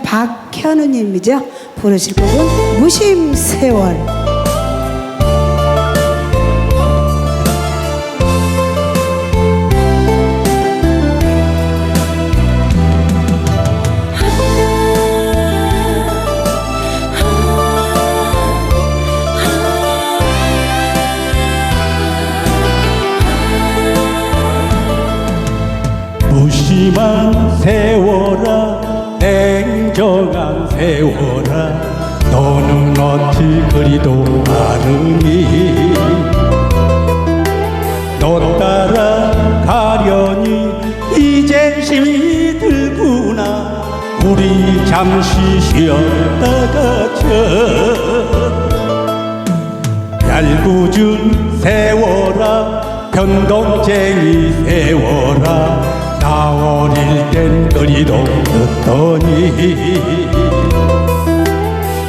박현우님이죠. 부르실 곡은 무심세월. 무심한 세월아 냉정한 세월아 너는 어찌 그리도 아르니? 너 따라 가려니 이젠 힘이 들구나. 우리 잠시 쉬었다가 저 얄궂은 세월아 변동쟁이 세월아 나 어릴 땐 그리도 듣더니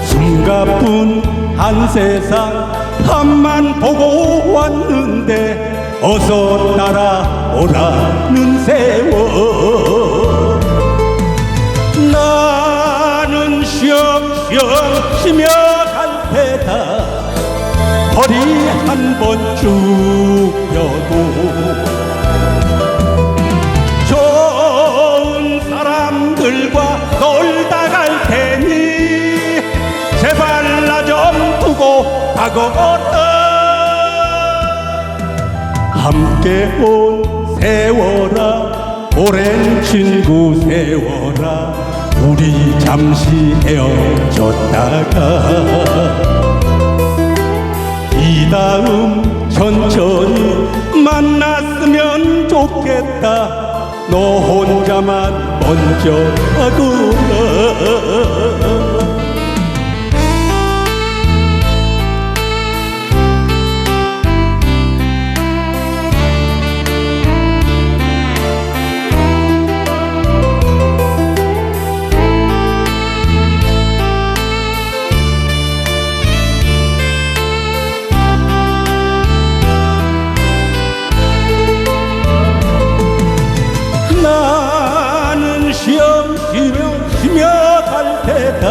숨가쁜 한 세상 한만 보고 왔는데 어서 따라오라는 세월. 나는 쉬엄쉬엄 쉬며 갈 테다. 허리 한 번 죽여도 제발 나좀 두고 가거라 함께 온 세월아 오랜 친구 세월아 우리 잠시 헤어졌다가. 이 다음 천천히 만났으면 좋겠다. 너 혼자만 먼저 가거라 갈 테다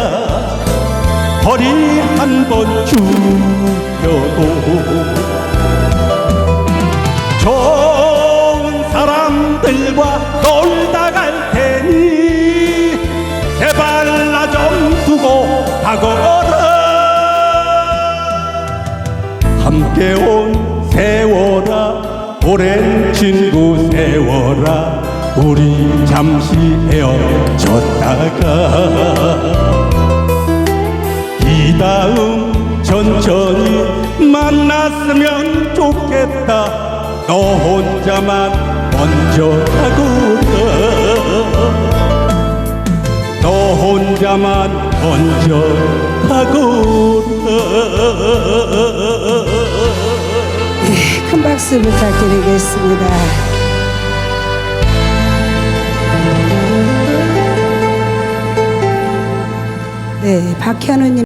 허리 한번 죽여도 좋은 사람들과 놀다 갈 테니 제발 나 좀 두고 가거라. 함께 온 세월아 오랜 친구 세월아 우리 잠시 헤어졌다가 이 다음 천천히 만났으면 좋겠다 너 혼자만 먼저 가거라 너 혼자만 먼저 가거라 네, 큰 박수 부탁드리겠습니다. 네, 박현우님.